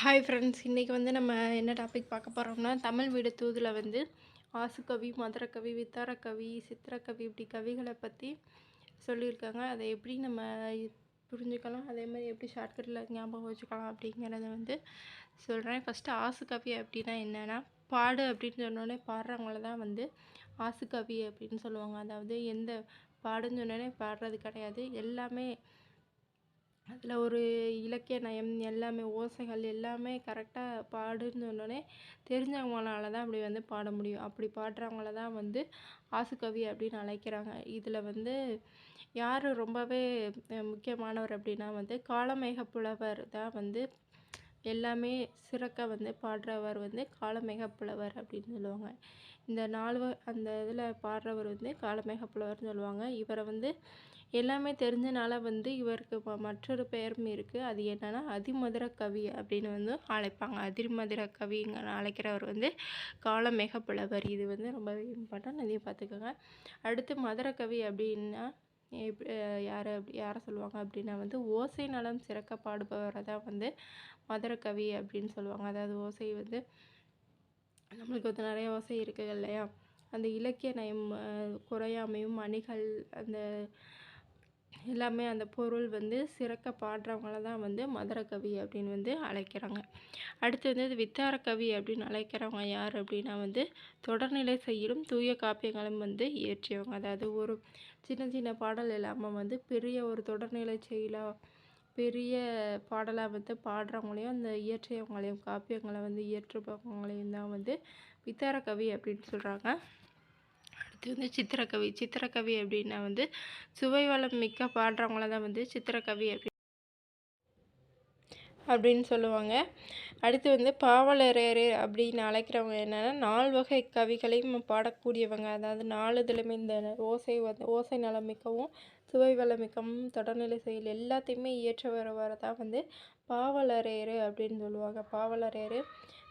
Hi friends இன்றைக்கி வந்து நம்ம என்ன டாபிக் பார்க்க போகிறோம்னா தமிழ் வீடு தூதில் வந்து ஆசுக்கவி மதுரக்கவி வித்தாரக்கவி சித்திரக்கவி இப்படி கவிகளை பற்றி சொல்லியிருக்காங்க. அதை எப்படி நம்ம புரிஞ்சுக்கலாம்? அதே மாதிரி எப்படி ஷார்ட்கட்டில் ஞாபகம் வச்சுக்கலாம் அப்படிங்கிறத வந்து சொல்கிறேன் ஃபஸ்ட்டு ஆசுக்கவி அப்படின்னா என்னென்னா பாடு அப்படின்னு சொன்னோடனே பாடுறவங்கள தான் வந்து ஆசுக்கவி அப்படின்னு சொல்லுவாங்க. அதாவது எந்த பாடுன்னு சொன்னோடனே பாடுறது கிடையாது. எல்லாமே அதில் ஒரு இலக்கிய நயம் எல்லாமே ஓசைகள் எல்லாமே கரெக்டாக பாடுன்னு சொன்னோடனே தெரிஞ்சவங்களால தான் அப்படி வந்து பாட முடியும். அப்படி பாடுறவங்கள தான் வந்து ஆசுகவி அப்படின்னு அழைக்கிறாங்க. இதில் வந்து யார் ரொம்பவே முக்கியமானவர் அப்படின்னா வந்து காலமேக புலவர் தான் வந்து எல்லாமே சிறக்க வந்து பாடுறவர் வந்து காலமேக புலவர் அப்படின்னு சொல்லுவாங்க. இந்த நாலு அந்த இதில் பாடுறவர் வந்து காலமேக புலவர்னு சொல்லுவாங்க. இவரை வந்து எல்லாமே தெரிஞ்சனால வந்து இவருக்கு மற்றொரு பெயரும் இருக்குது அது என்னென்னா அதிமதுர கவி அப்படின்னு வந்து அழைப்பாங்க. அதிமதுர கவிங்க அழைக்கிறவர் வந்து காலமேக புலவர் இது வந்து ரொம்பவே இம்பார்ட்டன் அதையும் பார்த்துக்கோங்க. அடுத்து மதுர கவி அப்படின்னா யார் அப்படி யாரை சொல்லுவாங்க அப்படின்னா வந்து ஓசை நலம் சிறக்க பாடுபவரை தான் வந்து மதுர கவி அப்படின்னு சொல்லுவாங்க. அதாவது ஓசை வந்து நம்மளுக்கு வந்து நிறைய ஓசை இருக்குது இல்லையா? அந்த இலக்கிய நயம் குறையாமையும் அணிகள் அந்த எல்லாமே அந்த பொருள் வந்து சிறக்க பாடுறவங்கள தான் வந்து மதுர கவி அப்படின்னு வந்து அழைக்கிறாங்க. அடுத்து வந்து வித்தார கவி அப்படின்னு அழைக்கிறவங்க யார் அப்படின்னா வந்து தொடர்நிலை செய்யலும் தூய காப்பியங்களும் வந்து இயற்றியவங்க. அதாவது ஒரு சின்ன சின்ன பாடல் இல்லாமல் வந்து பெரிய ஒரு தொடர்நிலை செயலாக பெரிய பாடலாக வந்து பாடுறவங்களையும் அந்த இயற்றியவங்களையும் காப்பியங்களை வந்து இயற்றுபவங்களையும் தான் வந்து வித்தார கவி அப்படின்னு சொல்கிறாங்க அடுத்து வந்து சித்திரக்கவி சித்திரக்கவி அப்படின்னா வந்து சுவை வளம் மிக்க பாடுறவங்கள தான் வந்து சித்திரக்கவி அப்படி அப்படின்னு சொல்லுவாங்க. அடுத்து வந்து பாவலரேறு அப்படின்னு அழைக்கிறவங்க என்னென்னா நால் வகை கவிகளையும் பாடக்கூடியவங்க. அதாவது நாலு இதுலையுமே இந்த ஓசை வந்து ஓசை நலம் மிக்கவும் சுவை வளமிக்கவும் தொடர்நிலை செயல் எல்லாத்தையுமே இயற்ற தான் வந்து பாவலரேறு அப்படின்னு சொல்லுவாங்க. பாவலரேறு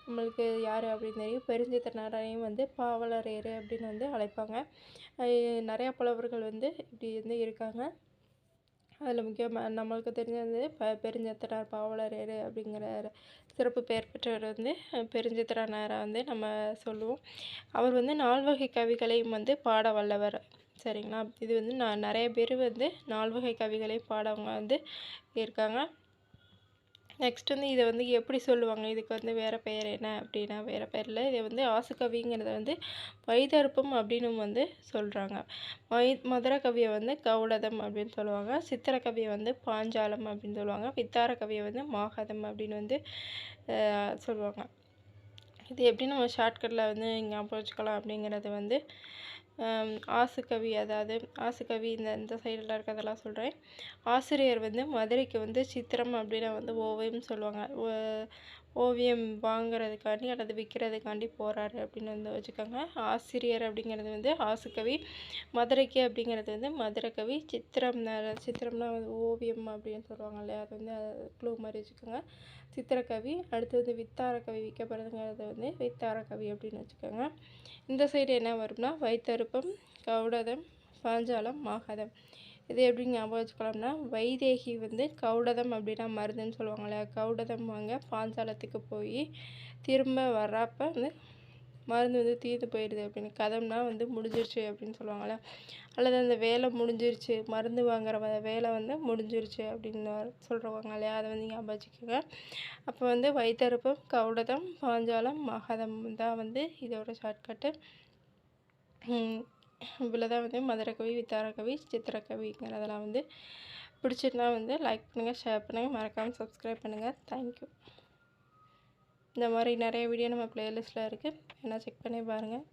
நம்மளுக்கு யார் அப்படின்னு தெரியும். பெருஞ்சித்திரனாரையும் வந்து பாவலரேறு அப்படின்னு வந்து அழைப்பாங்க. நிறையா புலவர்கள் வந்து இப்படி வந்து இருக்காங்க. அதில் முக்கியமாக நம்மளுக்கு தெரிஞ்சது ப பெருஞ்சத்திரார் பாவலரேறு அப்படிங்கிற சிறப்பு பெயர் பெற்றவர் வந்து பெருஞ்சித்திரனாரை வந்து நம்ம சொல்லுவோம். அவர் வந்து நால்வகை கவிகளையும் வந்து பாட வல்லவர். சரிங்களா? இது வந்து நான் நிறைய பேர் வந்து நால்வகை கவிகளையும் பாடவங்க வந்து இருக்காங்க. நெக்ஸ்ட் வந்து இதை வந்து எப்படி சொல்லுவாங்க? இதுக்கு வந்து வேறு பெயர் என்ன அப்படின்னா வேறு பெயரில் இதை வந்து ஆசுகவிங்கிறத வந்து வைதர்ப்பம் அப்படின்னு வந்து சொல்கிறாங்க மை மதுர கவியை வந்து கவுளதம் அப்படின்னு சொல்லுவாங்க. சித்திர கவியை வந்து பாஞ்சாலம் அப்படின்னு சொல்லுவாங்க. வித்தார கவியை வந்து மாகதம் அப்படின்னு வந்து சொல்லுவாங்க. இது எப்படி நம்ம ஷார்ட்கட்டில் வந்து ஞாபகம் வச்சுக்கலாம் அப்படிங்கிறது வந்து ஆசுகவி அதாவது ஆசுகவி இந்த இந்த சைடெலாம் இருக்கிறதெல்லாம் சொல்கிறேன் ஆசிரியர் வந்து மதுரைக்கு வந்து சித்திரம் அப்படின்னு வந்து ஓவியம் சொல்லுவாங்க. ஓவியம் வாங்குறதுக்காண்டி அல்லது விற்கிறதுக்காண்டி போகிறாரு அப்படின்னு வந்து வச்சுக்கோங்க. ஆசிரியர் அப்படிங்கிறது வந்து ஆசுகவி மதுரைக்கு அப்படிங்கிறது வந்து மதுரக்கவி சித்திரம் சித்திரம்னா வந்து ஓவியம் அப்படின்னு சொல்லுவாங்க இல்லையா? அது வந்து க்ளூ மாதிரி வச்சுக்கோங்க. சித்திரக்கவி அடுத்து வந்து வித்தார கவி விற்கப்படுறதுங்கிறது வந்து வித்தார கவி அப்படின்னு வச்சுக்கோங்க. இந்த சைடு என்ன வரும்னா விருப்பம் கௌடதம் பாஞ்சாலம் மாகதம். இது எப்படி ஞாபகம் வச்சுக்கலாம்னா வைதேகி வந்து கௌடதம் அப்படின்னா மருந்துன்னு சொல்லுவாங்களே கௌடதம் வாங்க பாஞ்சாலத்துக்கு போய் திரும்ப வர்றப்ப வந்து மருந்து வந்து தீர்ந்து போயிடுது அப்படின்னு கதம்னா வந்து முடிஞ்சிருச்சு அப்படின்னு சொல்லுவாங்கள்ல அல்லது அந்த வேலை முடிஞ்சிருச்சு மருந்து வாங்குற வேலை வந்து முடிஞ்சிருச்சு அப்படின்னு சொல்கிறவங்க இல்லையா அதை வந்து ஞாபகம் வச்சுக்கோங்க. அப்போ வந்து வைத்தருப்பம் கௌடதம் பாஞ்சாலம் மகதம் தான் வந்து இதோட ஷார்ட்கட்டு இவ்வளோ தான் வந்து மதுரக்கவி வித்தாரக்கவி சித்திரக்கவிங்கிறதெல்லாம் வந்து பிடிச்சிருந்தா வந்து லைக் பண்ணுங்கள் ஷேர் பண்ணுங்கள் மறக்காமல் சப்ஸ்கிரைப் பண்ணுங்கள் தேங்க்யூ இந்த மாதிரி நிறைய வீடியோ நம்ம ப்ளேலிஸ்ட்டில் இருக்குது வேணால் செக் பண்ணி பாருங்கள்